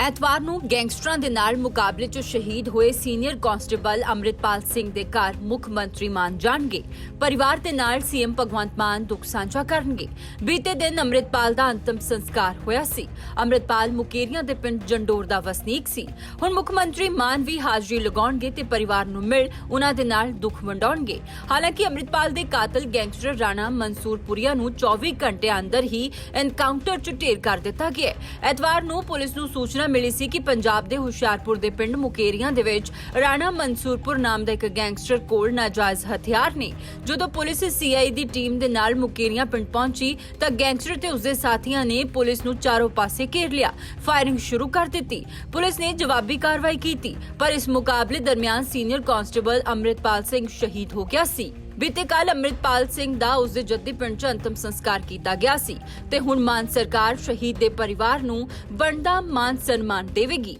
ਐਤਵਾਰ ਨੂੰ ਗੈਂਗਸਟਰਾਂ ਦੇ ਨਾਲ ਮੁਕਾਬਲੇ 'ਚ ਸ਼ਹੀਦ ਹੋਏ ਸੀਨੀਅਰ ਕਾਂਸਟੇਬਲ ਅੰਮ੍ਰਿਤਪਾਲ ਸਿੰਘ ਦੇ ਘਰ ਮੁੱਖ ਮੰਤਰੀ ਮਾਨ ਜਾਣਗੇ। ਪਰਿਵਾਰ ਦੇ ਨਾਲ ਸੀਐਮ ਭਗਵੰਤ ਮਾਨ ਦੁੱਖ ਸਾਂਝਾ ਕਰਨਗੇ। ਬੀਤੇ ਦਿਨ ਅੰਮ੍ਰਿਤਪਾਲ ਦਾ ਅੰਤਮ ਸੰਸਕਾਰ ਹੋਇਆ ਸੀ। ਅੰਮ੍ਰਿਤਪਾਲ ਮੁਕੇਰੀਆਂ ਦੇ ਪਿੰਡ ਜੰਡੋਰ ਦਾ ਵਸਨੀਕ ਸੀ। ਹੁਣ ਮੁੱਖ ਮੰਤਰੀ ਮਾਨ ਵੀ ਹਾਜ਼ਰੀ ਲਗਾਉਣਗੇ ਤੇ ਪਰਿਵਾਰ ਨੂੰ ਮਿਲ ਉਹਨਾਂ ਦੇ ਨਾਲ ਦੁੱਖ ਵੰਡਾਉਣਗੇ। ਹਾਲਾਂਕਿ ਅੰਮ੍ਰਿਤਪਾਲ ਦੇ ਕਾਤਲ ਗੈਂਗਸਟਰ ਰਾਣਾ ਮਨਸੂਰਪੁਰੀਆ ਨੂੰ 24 ਘੰਟੇ ਅੰਦਰ ਹੀ ਐਨਕਾਊਂਟਰ 'ਚ ਢੇਰ ਕਰ ਦਿੱਤਾ ਗਿਆ ਐਤਵਾਰ ਨੂੰ ਪੁਲਿਸ ਨੂੰ ਸੂਚਨਾ ਮਿਲੀ ਸੀ ਕਿ ਪੰਜਾਬ ਦੇ ਹੁਸ਼ਿਆਰਪੁਰ ਦੇ ਪਿੰਡ ਮੁਕੇਰੀਆਂ ਦੇ ਵਿੱਚ ਰਾਣਾ ਮਨਸੂਰਪੁਰ ਨਾਮ ਦਾ ਇੱਕ ਗੈਂਗਸਟਰ ਕੋਲ ਨਾਜਾਇਜ਼ ਹਥਿਆਰ ਨੇ। ਜਦੋਂ ਪੁਲਿਸ ਸੀਆਈ ਦੀ ਟੀਮ ਦੇ ਨਾਲ ਮੁਕੇਰੀਆਂ ਪਿੰਡ ਪਹੁੰਚੀ, ਤਾਂ ਗੈਂਗਸਟਰ ਤੇ ਉਸਦੇ ਸਾਥੀਆਂ ਨੇ ਪੁਲਿਸ ਨੂੰ ਚਾਰੋਂ ਪਾਸੇ ਘੇਰ ਲਿਆ, ਫਾਇਰਿੰਗ ਸ਼ੁਰੂ ਕਰ ਦਿੱਤੀ। ਪੁਲਿਸ ਨੇ ਜਵਾਬੀ ਕਾਰਵਾਈ ਕੀਤੀ, ਪਰ ਇਸ ਮੁਕਾਬਲੇ ਦਰਮਿਆਨ ਸੀਨੀਅਰ ਕਾਂਸਟੇਬਲ ਅੰਮ੍ਰਿਤਪਾਲ ਸਿੰਘ ਸ਼ਹੀਦ ਹੋ ਗਿਆ ਸੀ। ਬੀਤੇ ਕੱਲ ਅੰਮ੍ਰਿਤਪਾਲ ਸਿੰਘ ਦਾ ਉਸਦੇ ਜੱਦੀ ਪਿੰਡ 'ਚ ਅੰਤਮ ਸੰਸਕਾਰ ਕੀਤਾ ਗਿਆ ਸੀ ਤੇ ਹੁਣ ਮਾਨ ਸਰਕਾਰ ਸ਼ਹੀਦ ਦੇ ਪਰਿਵਾਰ ਨੂੰ ਬਣਦਾ ਮਾਨ ਸਨਮਾਨ ਦੇਵੇਗੀ।